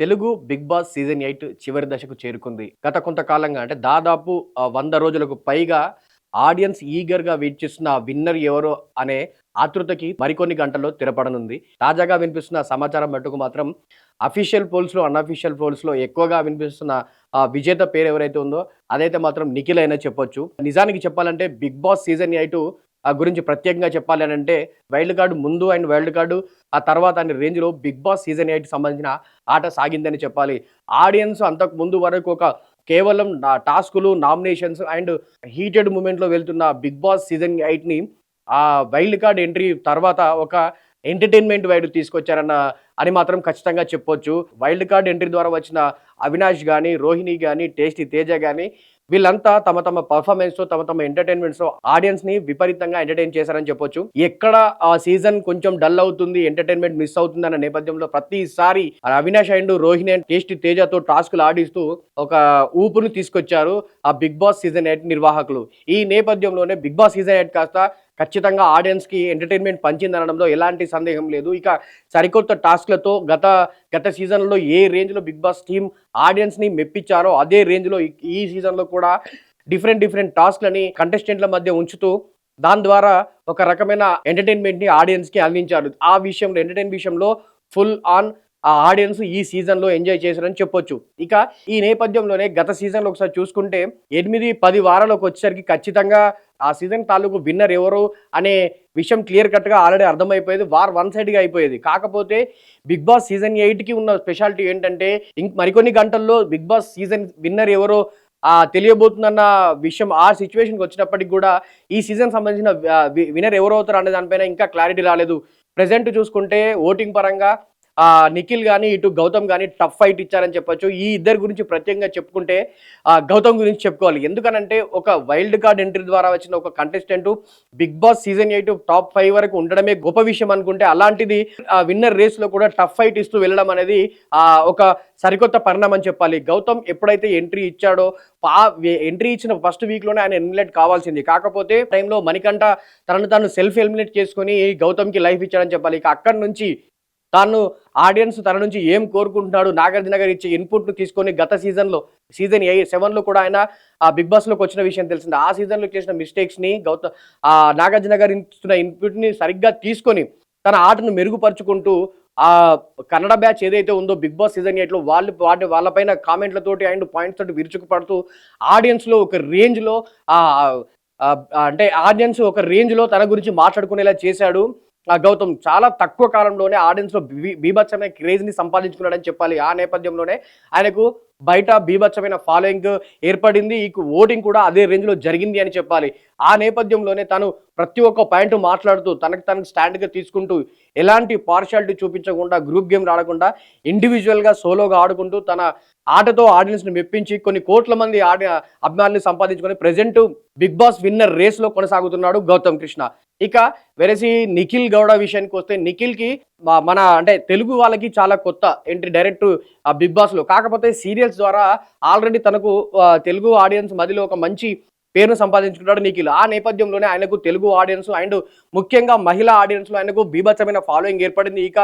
Telugu big boss season eight చివరి దశకు చేరుకుంది. గత కొంతకాలంగా అంటే దాదాపు వంద రోజులకు పైగా ఆడియన్స్ ఈగర్గా వెయిట్ చేస్తున్న విన్నర్ ఎవరో అనే ఆతృతకి మరికొన్ని గంటల్లో తెరపడనుంది. తాజాగా వినిపిస్తున్న సమాచారం మట్టుకు మాత్రం అఫీషియల్ పోల్స్లో అన్అఫీషియల్ పోల్స్లో ఎక్కువగా వినిపిస్తున్న విజేత పేరు ఎవరైతే ఉందో అదైతే మాత్రం నిఖిల్ అయినా చెప్పొచ్చు. నిజానికి చెప్పాలంటే బిగ్ బాస్ సీజన్ ఎయిట్ గురించి ప్రత్యేకంగా చెప్పాలి అని అంటే వైల్డ్ కార్డు ముందు అండ్ వైల్డ్ కార్డు ఆ తర్వాత అనే రేంజ్లో బిగ్ బాస్ సీజన్ ఎయిట్ సంబంధించిన ఆట సాగిందని చెప్పాలి. ఆడియన్స్ అంతకు ముందు వరకు ఒక కేవలం నా టాస్కులు నామినేషన్స్ అండ్ హీటెడ్ మూమెంట్లో వెళ్తున్న బిగ్ బాస్ సీజన్ ఎయిట్ని ఆ వైల్డ్ కార్డ్ ఎంట్రీ తర్వాత ఒక ఎంటర్టైన్మెంట్ వైడ్ తీసుకొచ్చారన్న అని మాత్రం ఖచ్చితంగా చెప్పొచ్చు. వైల్డ్ కార్డ్ ఎంట్రీ ద్వారా వచ్చిన అవినాష్ కానీ రోహిణి కానీ టేస్టీ తేజ కానీ వీళ్ళంతా తమ తమ పర్ఫార్మెన్స్తో తమ తమ ఎంటర్టైన్మెంట్స్తో ఆడియన్స్ని విపరీతంగా ఎంటర్టైన్ చేశారని చెప్పొచ్చు. ఎక్కడ ఆ సీజన్ కొంచెం డల్ అవుతుంది ఎంటర్టైన్మెంట్ మిస్ అవుతుంది అన్న నేపథ్యంలో ప్రతిసారి Avinash and Rohini and tasty తేజతో టాస్క్లు ఆడిస్తూ ఒక ఊపును తీసుకొచ్చారు ఆ బిగ్ బాస్ సీజన్ ఎయిట్ నిర్వాహకులు. ఈ నేపథ్యంలోనే బిగ్ బాస్ సీజన్ ఎయిట్ కాస్త ఖచ్చితంగా ఆడియన్స్కి ఎంటర్టైన్మెంట్ పంచిందనడంలో ఎలాంటి సందేహం లేదు. ఇక సరికొత్త టాస్క్లతో గత గత సీజన్లో ఏ రేంజ్లో బిగ్ బాస్ టీమ్ ఆడియన్స్ని మెప్పించారో అదే రేంజ్లో ఈ- ఈ సీజన్లో కూడా డిఫరెంట్ డిఫరెంట్ టాస్క్లని కంటెస్టెంట్ల మధ్య ఉంచుతూ దాని ద్వారా ఒక రకమైన ఎంటర్టైన్మెంట్ని ఆడియన్స్కి అందించారు. ఆ విషయంలో ఎంటర్టైన్ విషయంలో ఫుల్ ఆన్ ఆ ఆడియన్స్ ఈ సీజన్లో ఎంజాయ్ చేశారని చెప్పొచ్చు. ఇక ఈ నేపథ్యంలోనే గత సీజన్లో ఒకసారి చూసుకుంటే ఎనిమిది పది వారాలకు వచ్చేసరికి ఖచ్చితంగా ఆ సీజన్ తాలూకు విన్నర్ ఎవరు అనే విషయం క్లియర్ కట్గా ఆల్రెడీ అర్థమైపోయేది. వార్ వన్ సైడ్గా అయిపోయేది. కాకపోతే బిగ్ బాస్ సీజన్ ఎయిట్కి ఉన్న స్పెషాలిటీ ఏంటంటే ఇంక మరికొన్ని గంటల్లో బిగ్ బాస్ సీజన్ విన్నర్ ఎవరో తెలియబోతుందన్న విషయం ఆ సిచ్యువేషన్కి వచ్చినప్పటికి కూడా ఈ సీజన్ సంబంధించిన విన్నర్ ఎవరు అవుతారు అనే దానిపైన ఇంకా క్లారిటీ రాలేదు. ప్రజెంట్ చూసుకుంటే ఓటింగ్ పరంగా నిఖిల్ కానీ ఇటు గౌతమ్ కానీ టఫ్ ఫైట్ ఇచ్చారని చెప్పొచ్చు. ఈ ఇద్దరి గురించి ప్రత్యేకంగా చెప్పుకుంటే గౌతమ్ గురించి చెప్పుకోవాలి. ఎందుకనంటే ఒక వైల్డ్ కార్డ్ ఎంట్రీ ద్వారా వచ్చిన ఒక contestant big boss season eight top five వరకు ఉండడమే గొప్ప విషయం అనుకుంటే అలాంటిది ఆ విన్నర్ రేస్లో కూడా టఫ్ ఫైట్ ఇస్తూ వెళ్ళడం అనేది ఆ ఒక సరికొత్త పరిణామం చెప్పాలి. గౌతమ్ ఎప్పుడైతే ఎంట్రీ ఇచ్చాడో ఆ ఎంట్రీ ఇచ్చిన ఫస్ట్ వీక్లోనే ఆయన ఎలిమినేట్ కావాల్సింది. కాకపోతే టైంలో మణికంఠ తనను తాను సెల్ఫ్ ఎలిమినేట్ చేసుకొని గౌతమ్కి లైఫ్ ఇచ్చాడని చెప్పాలి. ఇక అక్కడి నుంచి తాను ఆడియన్స్ తన నుంచి ఏం కోరుకుంటున్నాడు నాగార్జున గారు ఇచ్చే ఇన్పుట్ను తీసుకొని గత సీజన్లో సీజన్ ఏ సెవెన్లో కూడా ఆయన ఆ బిగ్ బాస్లోకి వచ్చిన విషయం తెలిసింది. ఆ సీజన్లో చేసిన మిస్టేక్స్ని గౌత గౌతమ్ ఆ నాగార్జున గారు ఇస్తున్న ఇన్పుట్ని సరిగ్గా తీసుకొని తన ఆటను మెరుగుపరుచుకుంటూ ఆ కన్నడ బ్యాచ్ ఏదైతే ఉందో బిగ్ బాస్ సీజన్ ఎయిట్లో వాళ్ళు వాటి వాళ్ళపైన కామెంట్లతోటి అండ్ పాయింట్స్ తోటి విరుచుకుపడుతూ ఆడియన్స్లో ఒక రేంజ్లో అంటే ఆడియన్స్ ఒక రేంజ్లో తన గురించి మాట్లాడుకునేలా చేశాడు. గౌతమ్ చాలా తక్కువ కాలంలోనే ఆడియన్స్లో బీ- బీభత్సమైన క్రేజ్ని సంపాదించుకున్నాడని చెప్పాలి ఆ నేపథ్యంలోనే ఆయనకు బయట బీభత్సమైన ఫాలోయింగ్ ఏర్పడింది. ఈ ఓటింగ్ కూడా అదే రేంజ్లో జరిగింది అని చెప్పాలి. ఆ నేపథ్యంలోనే తను ప్రతి ఒక్క పాయింట్ మాట్లాడుతూ తనకు తనకు స్టాండ్గా తీసుకుంటూ ఎలాంటి పార్షాలిటీ చూపించకుండా గ్రూప్ గేమ్ ఆడకుండా ఇండివిజువల్గా సోలోగా ఆడుకుంటూ తన ఆటతో ఆడియన్స్ని మెప్పించి కొన్ని కోట్ల మంది ఆడి అభిమానులు సంపాదించుకొని ప్రజెంట్ బిగ్ బాస్ విన్నర్ రేస్లో కొనసాగుతున్నాడు గౌతమ్ కృష్ణ. ఇక వెరసి నిఖిల్ గౌడ విషయానికి వస్తే నిఖిల్కి మన అంటే తెలుగు వాళ్ళకి చాలా కొత్త ఎంట్రీ డైరెక్ట్ బిగ్ బాస్లో కాకపోతే సీరియల్స్ ద్వారా ఆల్రెడీ తనకు తెలుగు ఆడియన్స్ మధ్యలో ఒక మంచి పేరును సంపాదించుకున్నాడు నిఖిల్. ఆ నేపథ్యంలోనే ఆయనకు తెలుగు ఆడియన్స్ అండ్ ముఖ్యంగా మహిళా ఆడియన్స్లో ఆయనకు బీభత్సమైన ఫాలోయింగ్ ఏర్పడింది. ఇక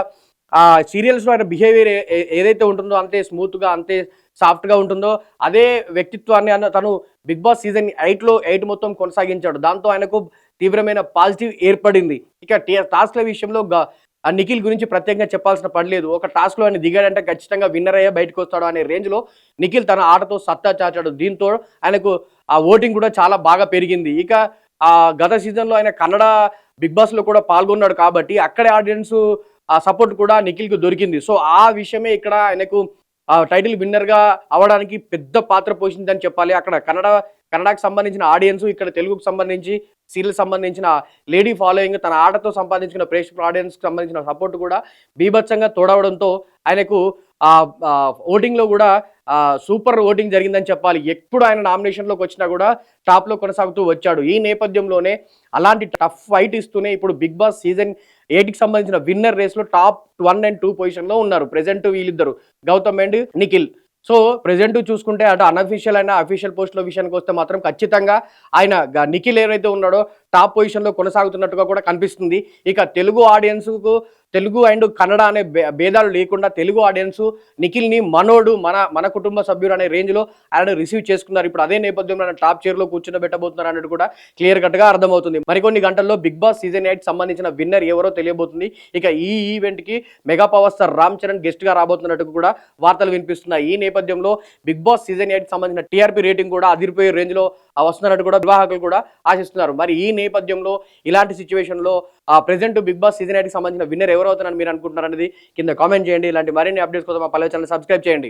ఆ సీరియల్స్లో ఆయన బిహేవియర్ ఏదైతే ఉంటుందో అంతే స్మూత్గా అంతే సాఫ్ట్గా ఉంటుందో అదే వ్యక్తిత్వాన్ని అన్న తను బిగ్ బాస్ సీజన్ ఎయిట్లో ఎయిట్ మొత్తం కొనసాగించాడు. దాంతో ఆయనకు తీవ్రమైన పాజిటివ్ ఏర్పడింది. ఇక టాస్క్ల విషయంలో ఆ నిఖిల్ గురించి ప్రత్యేకంగా చెప్పాల్సిన పని లేదు. ఒక టాస్క్లో ఆయన దిగాడంటే ఖచ్చితంగా విన్నర్ అయ్యే బయటకు వస్తాడు అనే రేంజ్లో నిఖిల్ తన ఆటతో సత్తా చాచాడు. దీంతో ఆయనకు ఆ ఓటింగ్ కూడా చాలా బాగా పెరిగింది. ఇక ఆ గత సీజన్లో ఆయన కన్నడ బిగ్ బాస్లో కూడా పాల్గొన్నాడు కాబట్టి అక్కడే ఆడియన్స్ ఆ సపోర్ట్ కూడా నిఖిల్కు దొరికింది. సో ఆ విషయమే ఇక్కడ ఆయనకు ఆ టైటిల్ విన్నర్గా అవడానికి పెద్ద పాత్ర పోషిందని చెప్పాలి. అక్కడ కన్నడ కన్నడకు సంబంధించిన ఆడియన్స్ ఇక్కడ తెలుగుకు సంబంధించి సీరియల్ సంబంధించిన లేడీ ఫాలోయింగ్ తన ఆటతో సంపాదించుకున్న ప్రేక్షకుల ఆడియన్స్ సంబంధించిన సపోర్ట్ కూడా బీభత్సంగా తోడవడంతో ఆయనకు ఆ ఓటింగ్లో కూడా సూపర్ ఓటింగ్ జరిగిందని చెప్పాలి. ఎప్పుడు ఆయన నామినేషన్లోకి వచ్చినా కూడా టాప్లో కొనసాగుతూ వచ్చాడు. ఈ నేపథ్యంలోనే అలాంటి టఫ్ ఫైట్ ఇస్తూనే ఇప్పుడు బిగ్ బాస్ సీజన్ ఎయిట్కి సంబంధించిన విన్నర్ రేస్లో టాప్ వన్ అండ్ టూ పొజిషన్లో ఉన్నారు. ప్రజెంట్ వీళ్ళిద్దరు. Gautham and Nikhil. So present చూసుకుంటే అటు అన్అఫీషియల్ అయినా అఫీషియల్ పోస్టుల విషయానికి వస్తే మాత్రం ఖచ్చితంగా ఆయన గ- నిఖిల్ ఏదైతే ఉన్నాడో టాప్ పొజిషన్లో కొనసాగుతున్నట్టుగా కూడా కనిపిస్తుంది. ఇక తెలుగు ఆడియన్స్కు తెలుగు అండ్ కన్నడ అనే భేదాలు లేకుండా తెలుగు ఆడియన్స్ నిఖిల్ని మనోడు మన మన కుటుంబ సభ్యుడు అనే రేంజ్లో ఆయన రిసీవ్ చేసుకున్నారు. ఇప్పుడు అదే నేపథ్యంలో ఆయన టాప్ చైర్లో కూర్చుండబెట్టబోతున్నారు అన్నట్టు కూడా క్లియర్ కట్గా అర్థమవుతుంది. మరికొన్ని గంటల్లో బిగ్ బాస్ సీజన్ ఎయిట్ సంబంధించిన విన్నర్ ఎవరో తెలియబోతుంది. ఇక ఈ ఈవెంట్కి mega power star Ram Charan గెస్ట్గా రాబోతున్నట్టు కూడా వార్తలు వినిపిస్తున్నాయి. ఈ నేపథ్యంలో బిగ్ బాస్ సీజన్ ఎయిట్ సంబంధించిన టీఆర్పీ రేటింగ్ కూడా అదిరిపోయే రేంజ్లో లో వస్తున్నట్టు కూడా వివాహకులు కూడా ఆశిస్తున్నారు. మరి ఈ నేపథ్యంలో ఇలాంటి సిచ్యువేషన్లో ఆ ప్రెజెంట్ బిగ్ బాస్ సీజన్ ఎయిట్కి సంబంధించిన విన్నర్ ఎవరు అవుతారని మీరు అనుకుంటున్నారు అనేది కింద కామెంట్ చేయండి. ఇలాంటి మరిన్ని అప్డేట్స్ కోసం మా పల్లె ఛానల్ సబ్స్క్రైబ్ చేయండి.